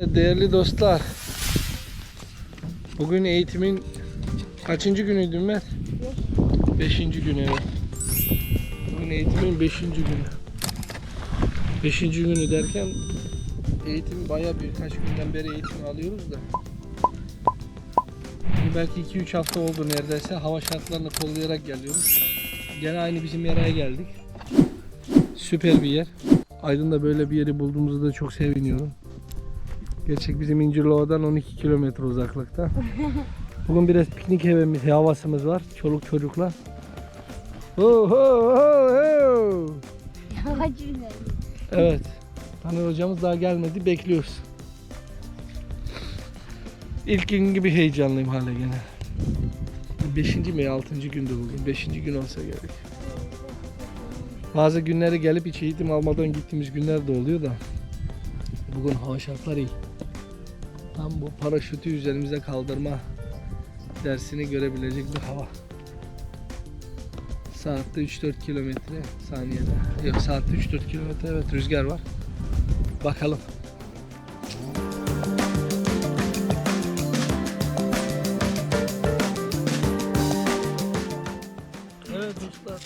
Değerli dostlar. Bugün eğitimin kaçıncı günüydü Mert? Beşinci günü evet. Bugün eğitimin beşinci günü. Beşinci günü derken eğitim bayağı birkaç günden beri eğitim alıyoruz da. Belki 2-3 hafta oldu neredeyse. Hava şartlarını kollayarak geliyoruz. Gene aynı bizim yere geldik. Süper bir yer. Aydın'da böyle bir yeri bulduğumuzda da çok seviniyorum. Gerçek bizim İncirlova'dan 12 kilometre uzaklıkta. Bugün biraz piknik evimiz, havasımız var. Çoluk çocukla. Ho ho ho ho. Evet. Taner hocamız daha gelmedi. Bekliyoruz. İlk gün gibi heyecanlıyım hala gene. Beşinci mi altıncı gündü bugün. Beşinci gün olsa gerek. Bazı günleri gelip hiç eğitim almadan gittiğimiz günler de oluyor da. Bugün hava şartları iyi. Tam bu paraşütü üzerimize kaldırma dersini görebilecek bir hava. Saatte 3-4 kilometre saniyede. Yok saatte 3-4 kilometre evet rüzgar var. Bakalım. Evet dostlar.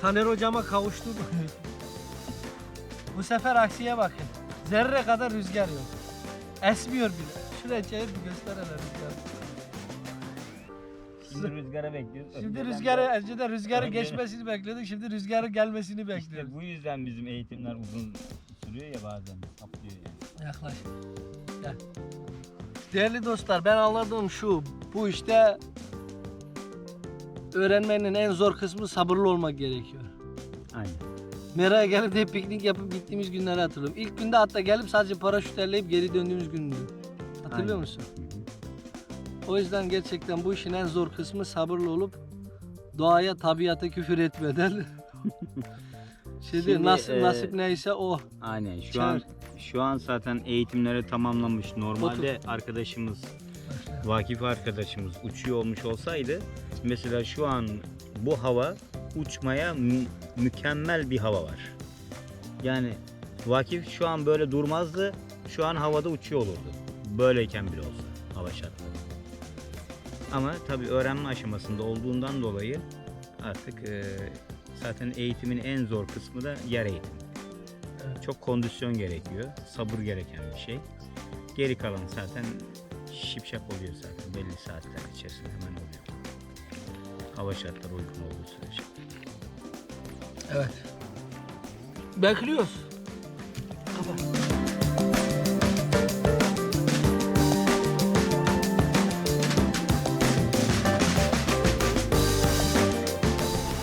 Taner hocama kavuştuk. Bu sefer aksiye bakın. Zerre kadar rüzgar yok. Esmiyor bile. Şuraya çevir bir göster hele rüzgar. Şimdi rüzgara bekliyoruz. Şimdi Önceden rüzgarı, de- önceden rüzgarı Önceden- geçmesini bekliyorduk. Şimdi rüzgarın gelmesini İşte bekliyoruz. bu yüzden bizim eğitimler uzun sürüyor ya bazen. Atlıyor yani. Yaklaş. Gel. Değerli dostlar ben anladığım şu. Bu işte öğrenmenin en zor kısmı sabırlı olmak gerekiyor. Aynen. Mera'ya gelip de piknik yapıp gittiğimiz günleri hatırlıyorum. İlk günde hatta gelip sadece paraşüt elleyip geri döndüğümüz gündü. Hatırlıyor Aynen. musun? O yüzden gerçekten bu işin en zor kısmı sabırlı olup doğaya, tabiata küfür etmeden şey Şimdi, nasip, e, nasip neyse o. Aynen. Şu Çağır. an şu an zaten eğitimleri tamamlamış. Normalde arkadaşımız Vakif arkadaşımız uçuyor olmuş olsaydı mesela şu an bu hava uçmaya mü- mükemmel bir hava var. Yani Vakif şu an böyle durmazdı. Şu an havada uçuyor olurdu. Böyleyken bile olsa hava şartları. Ama tabii öğrenme aşamasında olduğundan dolayı artık e, zaten eğitimin en zor kısmı da yer eğitimi. Çok kondisyon gerekiyor. Sabır gereken bir şey. Geri kalan zaten şipşak oluyor zaten. Belli saatler içerisinde hemen oluyor. Hava şartları uygun olduğu sürece. Evet. Bekliyoruz.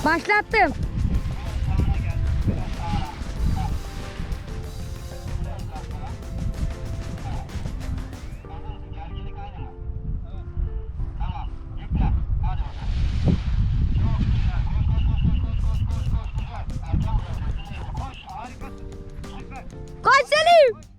Başlattım. Koş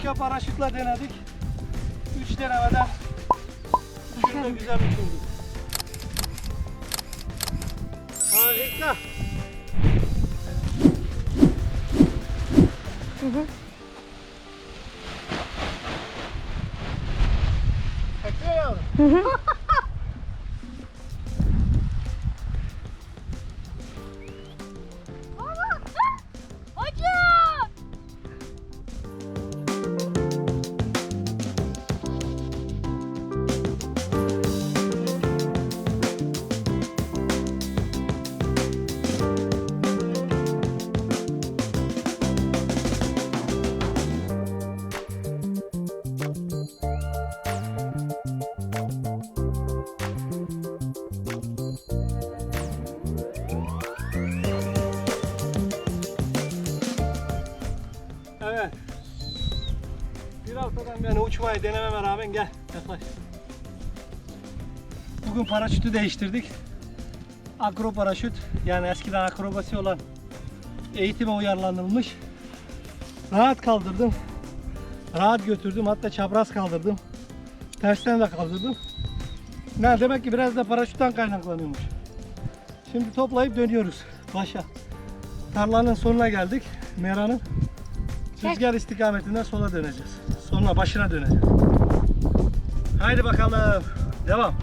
başka paraşütle denedik. 3 denemeden şurada güzel uçurduk. Harika. Hı hı. Bekle yavrum. Hı hı. Haftadan beri uçmayı denememe rağmen gel yaklaş. Bugün paraşütü değiştirdik. Akro paraşüt yani eskiden akrobasi olan eğitime uyarlanılmış. Rahat kaldırdım. Rahat götürdüm hatta çapraz kaldırdım. Tersten de kaldırdım. Ne demek ki biraz da paraşütten kaynaklanıyormuş. Şimdi toplayıp dönüyoruz başa. Tarlanın sonuna geldik. Mera'nın Rüzgar istikametinden sola döneceğiz. Sonra başına döneceğiz. Haydi bakalım. Devam.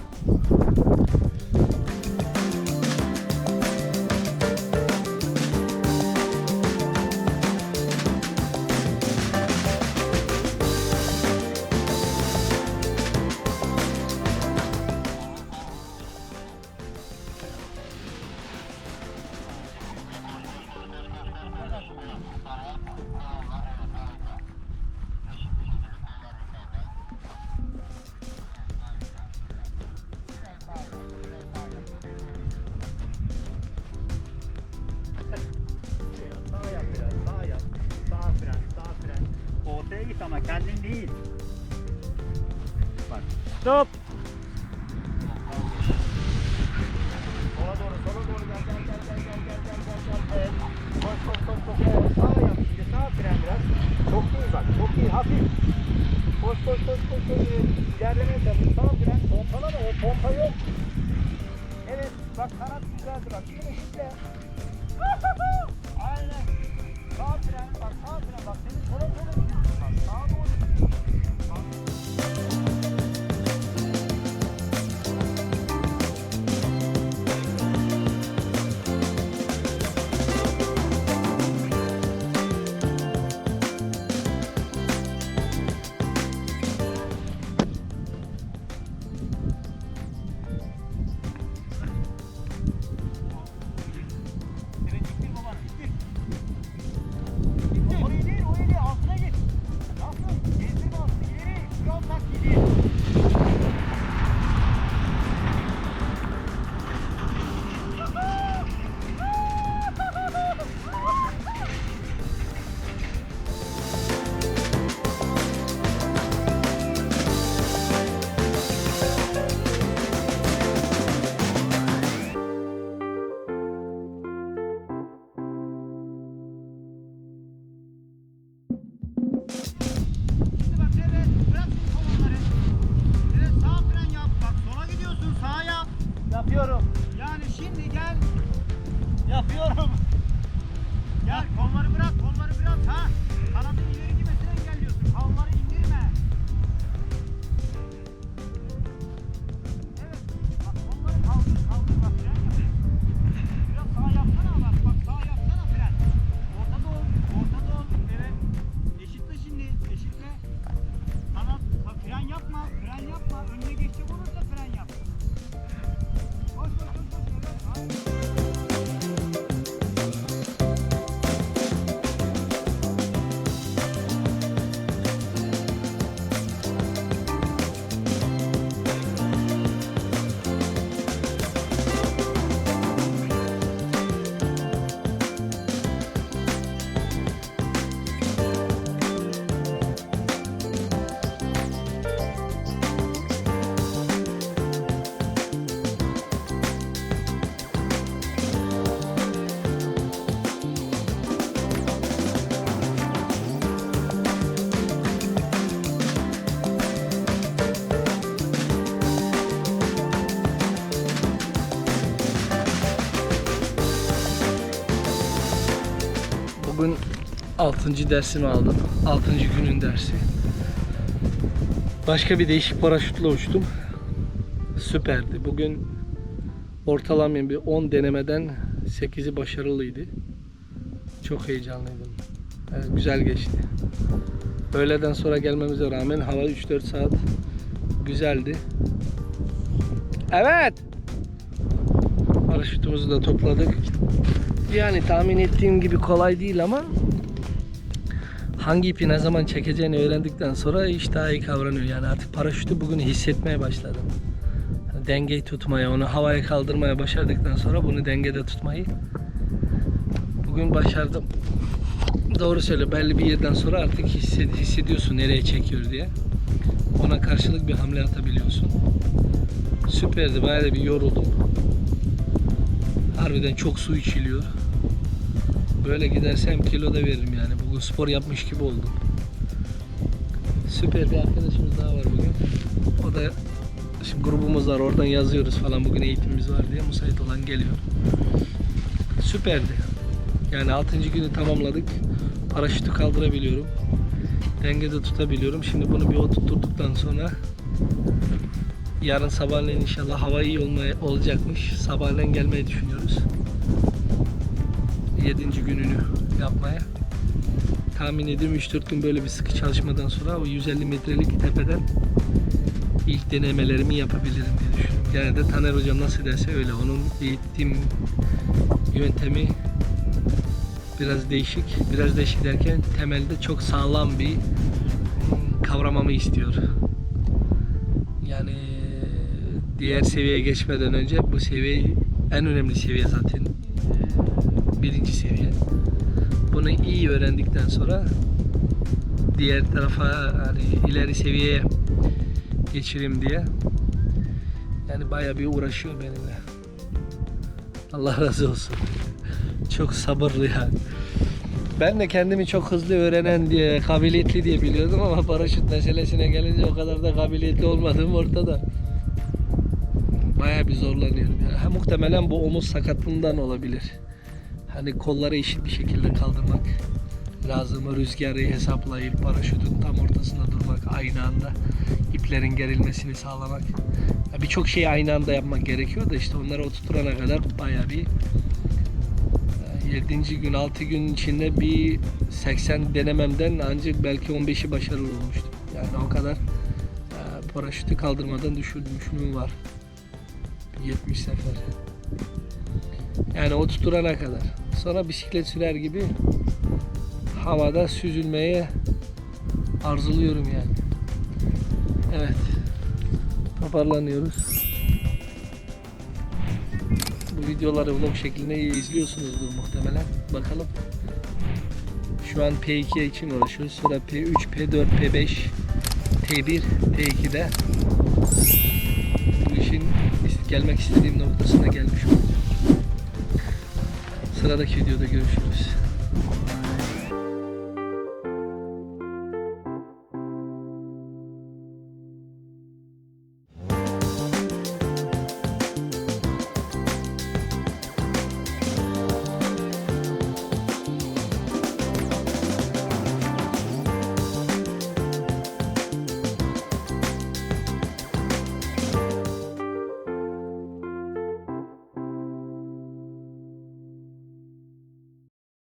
Ortaya git ama kendin değil. Bak. Stop. Sola doğru, sola doğru gel, gel, gel, gel, gel, gel, gel, gel, gel. Evet. Koş, koş, koş, koş. Evet, sağ yap şimdi, sağ fren biraz. Çok iyi bak, çok iyi, hafif. Koş, koş, koş, koş, koş. Evet, İlerlemeye çalış, sağ fren. Pompalama, o pompa yok. Evet, bak kanat güzeldi bak. Yine şitle. 6. dersimi aldım. 6. günün dersi. Başka bir değişik paraşütle uçtum. süperdi. Bugün ortalama bir 10 denemeden 8'i başarılıydı. Çok heyecanlıydım. Evet, güzel geçti. Öğleden sonra gelmemize rağmen hava 3-4 saat güzeldi. Evet. Paraşütümüzü de topladık. Yani tahmin ettiğim gibi kolay değil ama hangi ipi ne zaman çekeceğini öğrendikten sonra iş daha iyi kavranıyor. Yani artık paraşütü bugün hissetmeye başladım. Yani dengeyi tutmaya, onu havaya kaldırmaya başardıktan sonra bunu dengede tutmayı bugün başardım. Doğru söyle belli bir yerden sonra artık hissed- hissediyorsun nereye çekiyor diye. Ona karşılık bir hamle atabiliyorsun. Süperdi bayağı da bir yoruldum. Harbiden çok su içiliyor. Böyle gidersem kilo da veririm yani. Bugün spor yapmış gibi oldum. Süper bir arkadaşımız daha var bugün. O da şimdi grubumuz var oradan yazıyoruz falan bugün eğitimimiz var diye müsait olan geliyor. Süperdi. Yani 6. günü tamamladık. Paraşütü kaldırabiliyorum. Dengede tutabiliyorum. Şimdi bunu bir oturttuktan sonra yarın sabahleyin inşallah hava iyi olmaya, olacakmış. Sabahleyin gelmeyi düşünüyoruz. 7. gününü yapmaya. Tahmin ediyorum 3-4 gün böyle bir sıkı çalışmadan sonra o 150 metrelik tepeden ilk denemelerimi yapabilirim diye düşünüyorum. Genelde Taner hocam nasıl derse öyle. Onun eğitim yöntemi biraz değişik. Biraz değişik derken temelde çok sağlam bir kavramamı istiyor. Yani diğer seviyeye geçmeden önce bu seviye en önemli seviye zaten birinci seviye. Bunu iyi öğrendikten sonra diğer tarafa hani ileri seviyeye geçireyim diye yani bayağı bir uğraşıyor benimle. Allah razı olsun. Çok sabırlı yani. Ben de kendimi çok hızlı öğrenen diye, kabiliyetli diye biliyordum ama paraşüt meselesine gelince o kadar da kabiliyetli olmadığım ortada. Bayağı bir zorlanıyorum. Yani. Muhtemelen bu omuz sakatlığından olabilir. Hani kolları eşit bir şekilde kaldırmak lazım. Rüzgarı hesaplayıp paraşütün tam ortasında durmak aynı anda iplerin gerilmesini sağlamak. Birçok şeyi aynı anda yapmak gerekiyor da işte onları oturtana kadar bayağı bir 7. gün 6 gün içinde bir 80 denememden ancak belki 15'i başarılı olmuştu. Yani o kadar e, paraşütü kaldırmadan düşürmüşlüğüm var. 70 sefer. Yani o tutturana kadar. Sonra bisiklet sürer gibi havada süzülmeye arzuluyorum yani. Evet. Toparlanıyoruz. Bu videoları vlog şeklinde izliyorsunuzdur muhtemelen. Bakalım. Şu an P2 için uğraşıyoruz. Sonra P3, P4, P5, T1, T2'de bu işin gelmek istediğim noktasına gelmiş oldum. Sıradaki videoda görüşürüz.